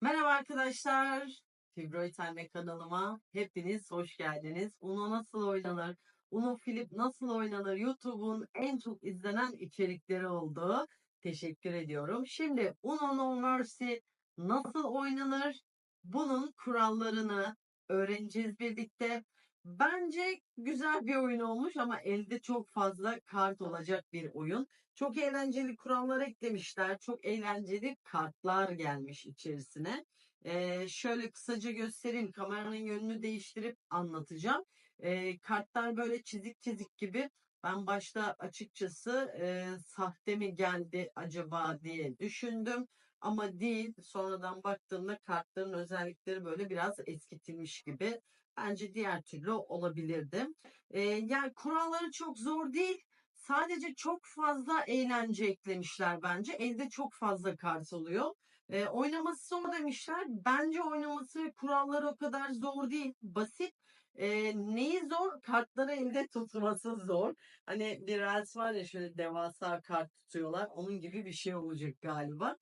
Merhaba arkadaşlar. Fibroid Time kanalıma hepiniz hoş geldiniz. Uno nasıl oynanır? Uno Flip nasıl oynanır? YouTube'un en çok izlenen içerikleri oldu. Teşekkür ediyorum. Şimdi Uno No Mercy nasıl oynanır? Bunun kurallarını öğreneceğiz birlikte. Bence güzel bir oyun olmuş ama elde çok fazla kart olacak bir oyun. Çok eğlenceli kurallar eklemişler. Çok eğlenceli kartlar gelmiş içerisine. Ee, şöyle kısaca göstereyim. Kameranın yönünü değiştirip anlatacağım. Ee, kartlar böyle çizik çizik gibi. Ben başta açıkçası e, sahte mi geldi acaba diye düşündüm. Ama değil. Sonradan baktığımda kartların özellikleri böyle biraz eskitilmiş gibi. Bence diğer türlü olabilirdi. Ee, yani kuralları çok zor değil. Sadece çok fazla eğlence eklemişler bence. Elde çok fazla kart oluyor. E, oynaması zor demişler. Bence oynaması ve kuralları o kadar zor değil. Basit. E, neyi zor? Kartları elde tutması zor. Hani bir Reels var ya şöyle devasa kart tutuyorlar. Onun gibi bir şey olacak galiba.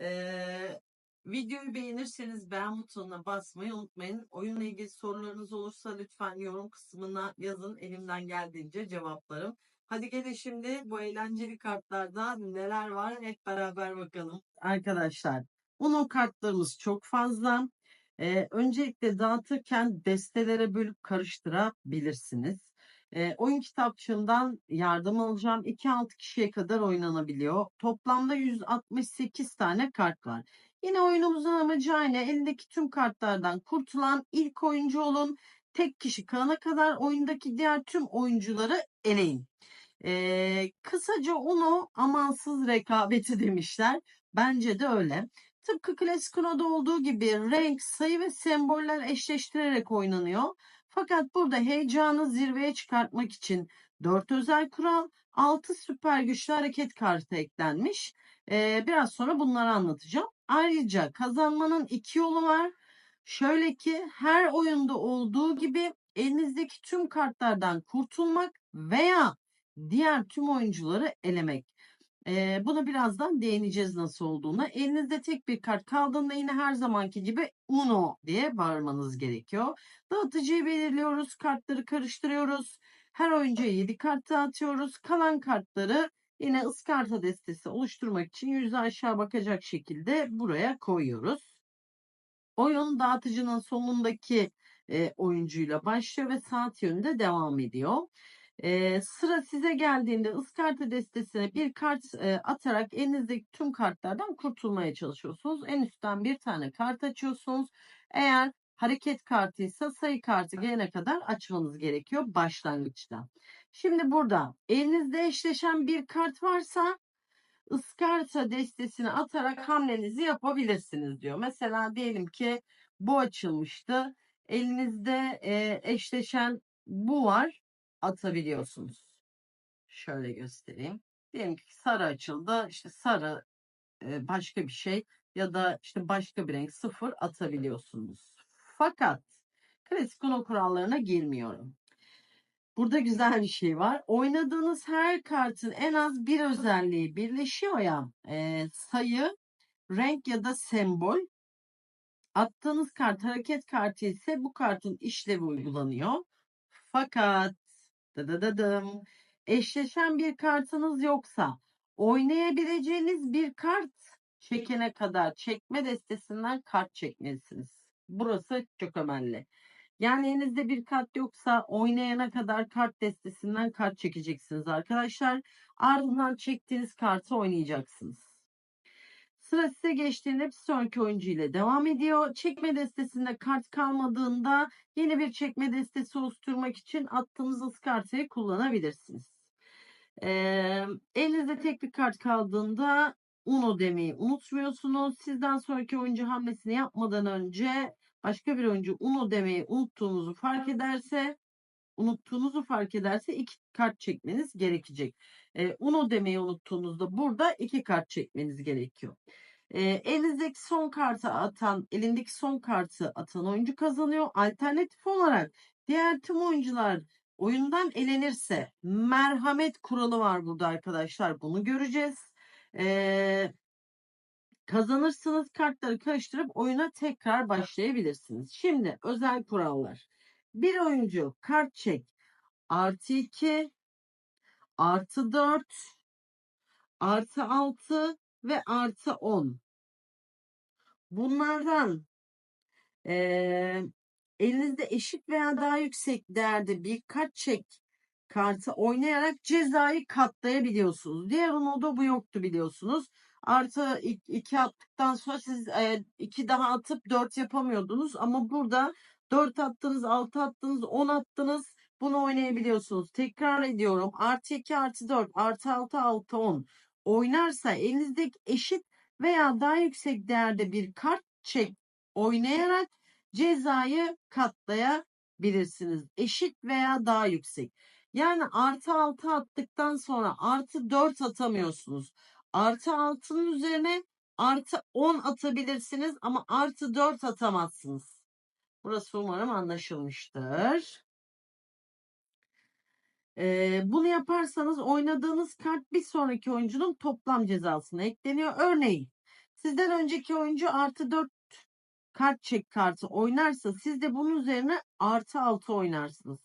E, videoyu beğenirseniz beğen butonuna basmayı unutmayın. Oyunla ilgili sorularınız olursa lütfen yorum kısmına yazın. Elimden geldiğince cevaplarım. Hadi gelin şimdi bu eğlenceli kartlarda neler var hep beraber bakalım. Arkadaşlar Uno kartlarımız çok fazla. Ee, öncelikle dağıtırken destelere bölüp karıştırabilirsiniz. Ee, oyun kitapçığından yardım alacağım. 2-6 kişiye kadar oynanabiliyor. Toplamda 168 tane kart var. Yine oyunumuzun amacı aynı. Elindeki tüm kartlardan kurtulan ilk oyuncu olun. Tek kişi kalana kadar oyundaki diğer tüm oyuncuları eleyin. Ee, kısaca onu amansız rekabeti demişler. Bence de öyle. Tıpkı klasik Uno'da olduğu gibi renk, sayı ve semboller eşleştirerek oynanıyor. Fakat burada heyecanı zirveye çıkartmak için 4 özel kural, 6 süper güçlü hareket kartı eklenmiş. Ee, biraz sonra bunları anlatacağım. Ayrıca kazanmanın iki yolu var. Şöyle ki her oyunda olduğu gibi elinizdeki tüm kartlardan kurtulmak veya diğer tüm oyuncuları elemek. Ee, buna birazdan değineceğiz nasıl olduğuna. Elinizde tek bir kart kaldığında yine her zamanki gibi Uno diye bağırmanız gerekiyor. Dağıtıcıyı belirliyoruz, kartları karıştırıyoruz. Her oyuncuya 7 kart dağıtıyoruz. Kalan kartları yine ıskarta destesi oluşturmak için yüzü aşağı bakacak şekilde buraya koyuyoruz. Oyun dağıtıcının sonundaki e, oyuncuyla başlıyor ve saat yönünde devam ediyor. E, sıra size geldiğinde ıskarta destesine bir kart e, atarak elinizdeki tüm kartlardan kurtulmaya çalışıyorsunuz. En üstten bir tane kart açıyorsunuz. Eğer hareket kartıysa sayı kartı gelene kadar açmanız gerekiyor başlangıçta. Şimdi burada elinizde eşleşen bir kart varsa ıskarta destesini atarak hamlenizi yapabilirsiniz diyor. Mesela diyelim ki bu açılmıştı. Elinizde e, eşleşen bu var atabiliyorsunuz. Şöyle göstereyim. Diyelim ki sarı açıldı. İşte sarı e, başka bir şey ya da işte başka bir renk sıfır atabiliyorsunuz. Fakat klasik kurallarına girmiyorum. Burada güzel bir şey var. Oynadığınız her kartın en az bir özelliği birleşiyor ya. E, sayı, renk ya da sembol. Attığınız kart hareket kartı ise bu kartın işlevi uygulanıyor. Fakat dıdıdıdım, eşleşen bir kartınız yoksa oynayabileceğiniz bir kart çekene kadar çekme destesinden kart çekmelisiniz. Burası çok önemli. Yani elinizde bir kart yoksa oynayana kadar kart destesinden kart çekeceksiniz arkadaşlar. Ardından çektiğiniz kartı oynayacaksınız. Sıra size geçtiğinde bir sonraki oyuncu ile devam ediyor. Çekme destesinde kart kalmadığında yeni bir çekme destesi oluşturmak için attığınız ıskartayı kullanabilirsiniz. Ee, elinizde tek bir kart kaldığında Uno demeyi unutmuyorsunuz. Sizden sonraki oyuncu hamlesini yapmadan önce başka bir oyuncu Uno demeyi unuttuğunuzu fark ederse unuttuğunuzu fark ederse iki kart çekmeniz gerekecek. E, Uno demeyi unuttuğunuzda burada iki kart çekmeniz gerekiyor. E, elinizdeki son kartı atan, elindeki son kartı atan oyuncu kazanıyor. Alternatif olarak diğer tüm oyuncular oyundan elenirse merhamet kuralı var burada arkadaşlar. Bunu göreceğiz. E, kazanırsınız. Kartları karıştırıp oyuna tekrar başlayabilirsiniz. Şimdi özel kurallar. Bir oyuncu kart çek artı 2 artı 4 artı 6 ve artı 10. Bunlardan eee, elinizde eşit veya daha yüksek değerde bir kart çek kartı oynayarak cezayı katlayabiliyorsunuz. Diğer Uno'da bu yoktu biliyorsunuz. Artı 2 attıktan sonra siz 2 daha atıp 4 yapamıyordunuz. Ama burada 4 attınız, 6 attınız, 10 attınız. Bunu oynayabiliyorsunuz. Tekrar ediyorum. Artı 2, artı 4, artı 6, artı 10 oynarsa elinizdeki eşit veya daha yüksek değerde bir kart çek oynayarak cezayı katlayabilirsiniz. Eşit veya daha yüksek. Yani artı 6 attıktan sonra artı 4 atamıyorsunuz. Artı 6'nın üzerine artı 10 atabilirsiniz ama artı 4 atamazsınız. Burası umarım anlaşılmıştır. Ee, bunu yaparsanız oynadığınız kart bir sonraki oyuncunun toplam cezasına ekleniyor. Örneğin sizden önceki oyuncu artı 4 kart çek kartı oynarsa siz de bunun üzerine artı 6 oynarsınız.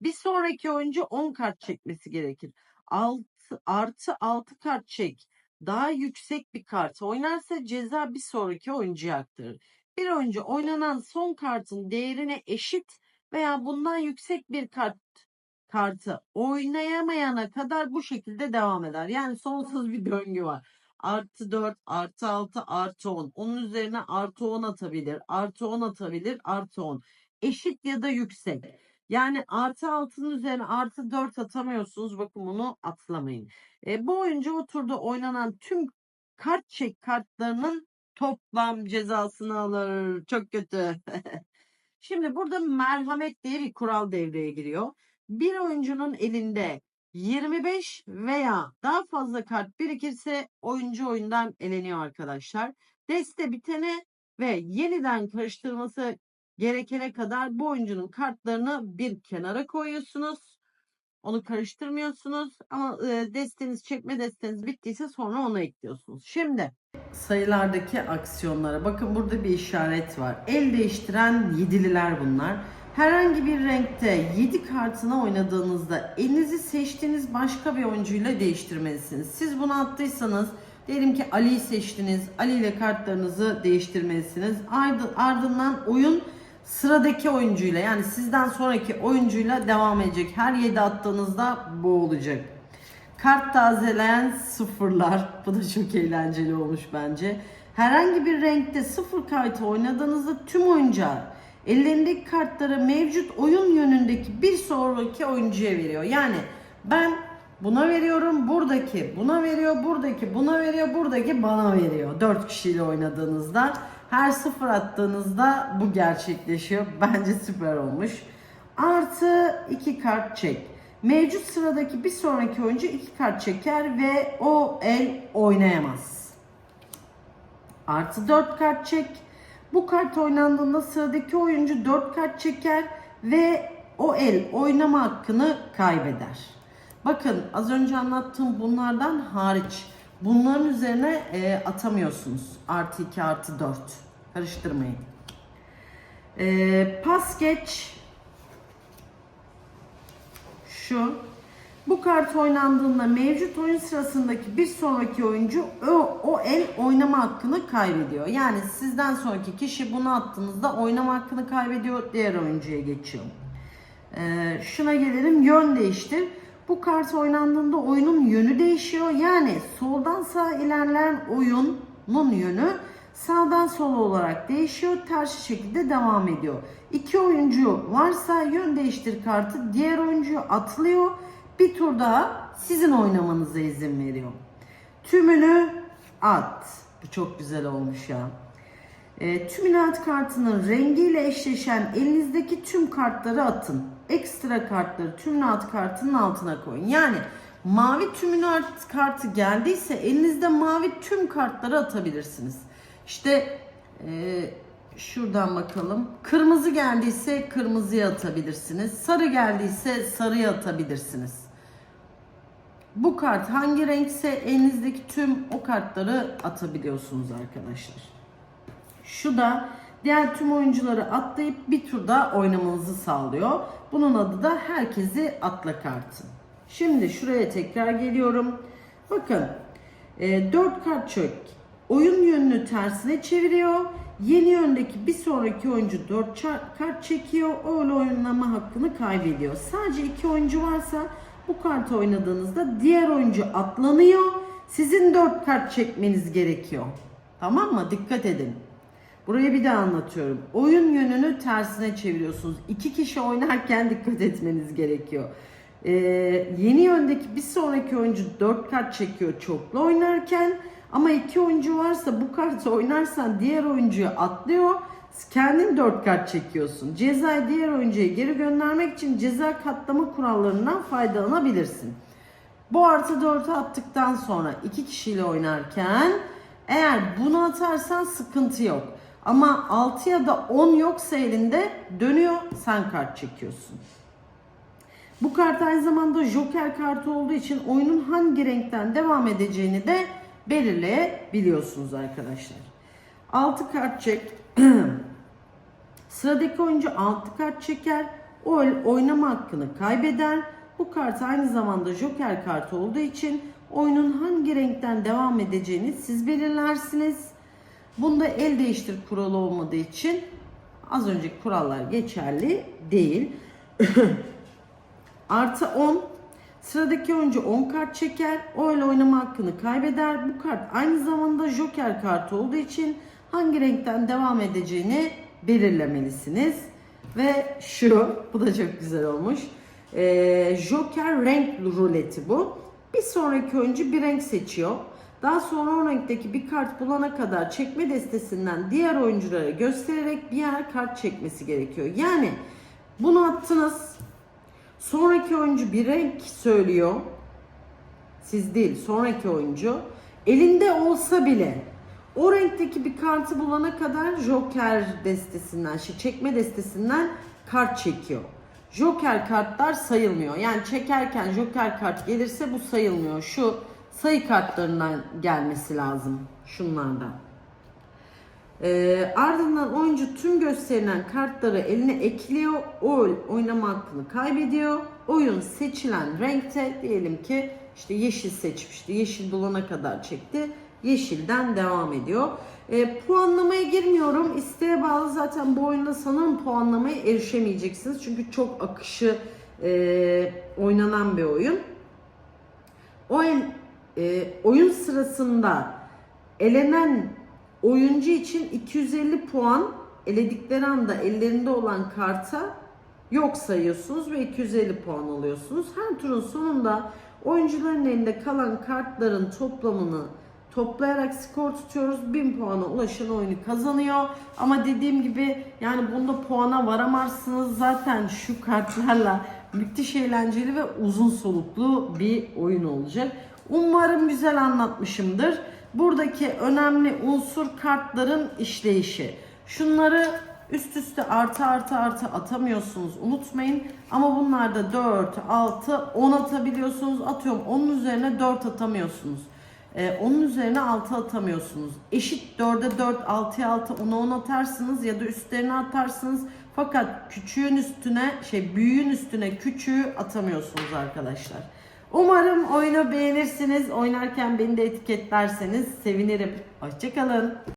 Bir sonraki oyuncu 10 kart çekmesi gerekir. 6, artı 6 kart çek daha yüksek bir kart oynarsa ceza bir sonraki oyuncuya aktarır. Bir oyuncu oynanan son kartın değerine eşit veya bundan yüksek bir kart kartı oynayamayana kadar bu şekilde devam eder. Yani sonsuz bir döngü var. Artı 4, artı 6, artı 10. Onun üzerine artı 10 atabilir, artı 10 atabilir, artı 10. Eşit ya da yüksek. Yani artı 6'nın üzerine artı 4 atamıyorsunuz. Bakın bunu atlamayın. E, bu oyuncu o turda oynanan tüm kart çek kartlarının toplam cezasını alır. Çok kötü. Şimdi burada merhamet diye bir kural devreye giriyor. Bir oyuncunun elinde 25 veya daha fazla kart birikirse oyuncu oyundan eleniyor arkadaşlar. Deste bitene ve yeniden karıştırması gerekene kadar bu oyuncunun kartlarını bir kenara koyuyorsunuz. Onu karıştırmıyorsunuz ama e, desteniz çekme desteniz bittiyse sonra onu ekliyorsunuz. Şimdi sayılardaki aksiyonlara bakın burada bir işaret var. El değiştiren yedililer bunlar. Herhangi bir renkte 7 kartını oynadığınızda elinizi seçtiğiniz başka bir oyuncuyla değiştirmelisiniz. Siz bunu attıysanız diyelim ki Ali'yi seçtiniz. Ali ile kartlarınızı değiştirmelisiniz. Ardından oyun sıradaki oyuncuyla yani sizden sonraki oyuncuyla devam edecek. Her 7 attığınızda bu olacak. Kart tazeleyen sıfırlar. Bu da çok eğlenceli olmuş bence. Herhangi bir renkte sıfır kartı oynadığınızda tüm oyuncağı ellerindeki kartları mevcut oyun yönündeki bir sonraki oyuncuya veriyor. Yani ben buna veriyorum, buradaki buna veriyor, buradaki buna veriyor, buradaki bana veriyor. 4 kişiyle oynadığınızda her sıfır attığınızda bu gerçekleşiyor. Bence süper olmuş. Artı 2 kart çek. Mevcut sıradaki bir sonraki oyuncu 2 kart çeker ve o el oynayamaz. Artı 4 kart çek. Bu kart oynandığında sıradaki oyuncu 4 kart çeker ve o el oynama hakkını kaybeder. Bakın az önce anlattığım bunlardan hariç bunların üzerine e, atamıyorsunuz. Artı 2 artı 4. Karıştırmayın. E, pas geç şu bu kart oynandığında mevcut oyun sırasındaki bir sonraki oyuncu o, o el oynama hakkını kaybediyor. Yani sizden sonraki kişi bunu attığınızda oynama hakkını kaybediyor. Diğer oyuncuya geçiyor. Ee, şuna gelelim. Yön değiştir. Bu kart oynandığında oyunun yönü değişiyor. Yani soldan sağa ilerleyen oyunun yönü sağdan sola olarak değişiyor. Ters şekilde devam ediyor. İki oyuncu varsa yön değiştir kartı diğer oyuncuyu atlıyor bir tur daha sizin oynamanıza izin veriyor. Tümünü at. Bu çok güzel olmuş ya. E, tümünü at kartının rengiyle eşleşen elinizdeki tüm kartları atın. Ekstra kartları tümünü at kartının altına koyun. Yani mavi tümünü at kartı geldiyse elinizde mavi tüm kartları atabilirsiniz. İşte e, şuradan bakalım. Kırmızı geldiyse kırmızıya atabilirsiniz. Sarı geldiyse sarıya atabilirsiniz. Bu kart hangi renkse elinizdeki tüm o kartları atabiliyorsunuz arkadaşlar. Şu da diğer tüm oyuncuları atlayıp bir turda oynamanızı sağlıyor. Bunun adı da herkesi atla kartı. Şimdi şuraya tekrar geliyorum. Bakın 4 kart çök. Oyun yönünü tersine çeviriyor. Yeni yöndeki bir sonraki oyuncu 4 kart çekiyor. Öyle oynama hakkını kaybediyor. Sadece 2 oyuncu varsa bu kartı oynadığınızda diğer oyuncu atlanıyor. Sizin 4 kart çekmeniz gerekiyor. Tamam mı? Dikkat edin. Burayı bir daha anlatıyorum. Oyun yönünü tersine çeviriyorsunuz. İki kişi oynarken dikkat etmeniz gerekiyor. Ee, yeni yöndeki bir sonraki oyuncu 4 kart çekiyor çoklu oynarken ama iki oyuncu varsa bu kartı oynarsan diğer oyuncuyu atlıyor. Kendin 4 kart çekiyorsun. Cezayı diğer oyuncuya geri göndermek için ceza katlama kurallarından faydalanabilirsin. Bu artı 4'ü attıktan sonra iki kişiyle oynarken eğer bunu atarsan sıkıntı yok. Ama 6 ya da 10 yoksa elinde dönüyor sen kart çekiyorsun. Bu kart aynı zamanda joker kartı olduğu için oyunun hangi renkten devam edeceğini de belirleyebiliyorsunuz arkadaşlar. 6 kart çek. Sıradaki oyuncu 6 kart çeker. O oynama hakkını kaybeder. Bu kart aynı zamanda joker kartı olduğu için oyunun hangi renkten devam edeceğini siz belirlersiniz. Bunda el değiştir kuralı olmadığı için az önceki kurallar geçerli değil. Artı 10 Sıradaki oyuncu 10 kart çeker. O öyle oynama hakkını kaybeder. Bu kart aynı zamanda joker kartı olduğu için hangi renkten devam edeceğini belirlemelisiniz. Ve şu, bu da çok güzel olmuş. Ee, joker renk ruleti bu. Bir sonraki oyuncu bir renk seçiyor. Daha sonra o renkteki bir kart bulana kadar çekme destesinden diğer oyunculara göstererek bir yer kart çekmesi gerekiyor. Yani bunu attınız. Sonraki oyuncu bir renk söylüyor. Siz değil, sonraki oyuncu. Elinde olsa bile o renkteki bir kartı bulana kadar Joker destesinden, şey çekme destesinden kart çekiyor. Joker kartlar sayılmıyor. Yani çekerken Joker kart gelirse bu sayılmıyor. Şu sayı kartlarından gelmesi lazım. Şunlardan. Ee, ardından oyuncu tüm gösterilen kartları eline ekliyor. O oynama hakkını kaybediyor. Oyun seçilen renkte diyelim ki işte yeşil seçmişti. Yeşil bulana kadar çekti. Yeşilden devam ediyor. E, puanlamaya girmiyorum. İsteğe bağlı zaten bu oyunda sanırım puanlamaya erişemeyeceksiniz. Çünkü çok akışı e, oynanan bir oyun. Oyun e, oyun sırasında elenen oyuncu için 250 puan eledikleri anda ellerinde olan karta yok sayıyorsunuz ve 250 puan alıyorsunuz. Her turun sonunda oyuncuların elinde kalan kartların toplamını toplayarak skor tutuyoruz. 1000 puana ulaşan oyunu kazanıyor. Ama dediğim gibi yani bunda puana varamazsınız. Zaten şu kartlarla müthiş eğlenceli ve uzun soluklu bir oyun olacak. Umarım güzel anlatmışımdır. Buradaki önemli unsur kartların işleyişi. Şunları üst üste artı artı artı atamıyorsunuz unutmayın. Ama bunlarda 4, 6, 10 atabiliyorsunuz. Atıyorum onun üzerine 4 atamıyorsunuz. Ee, onun üzerine 6 atamıyorsunuz. Eşit 4'e 4, 6'ya 6, 10'a 10 atarsınız ya da üstlerine atarsınız. Fakat küçüğün üstüne, şey büyüğün üstüne küçüğü atamıyorsunuz arkadaşlar. Umarım oyunu beğenirsiniz. Oynarken beni de etiketlerseniz sevinirim. Hoşçakalın.